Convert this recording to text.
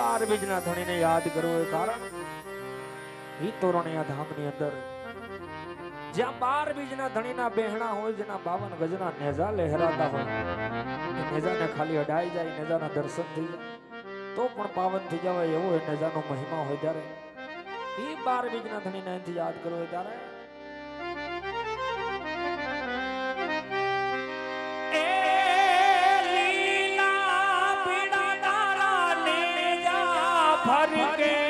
બાર બીજના ધણીને યાદ કરવો એ કારણ. ઈ તોરણિયા ધામની અંદર જ્યાં બાર બીજના ધણીના બહેણા હોય, જેના બાવન ગજના નેજા લહેરાતા હોય, એ નેજાને ખાલી અડાઈ જાય, નેજાના દર્શન થઈ જાય. તો પણ પાવન થઈ જવાય એવો એ નેજાનો મહિમા હોય ત્યારે. ઈ બાર બીજના ધણીને યાદ કરવો ત્યારે. નેજા ફરકે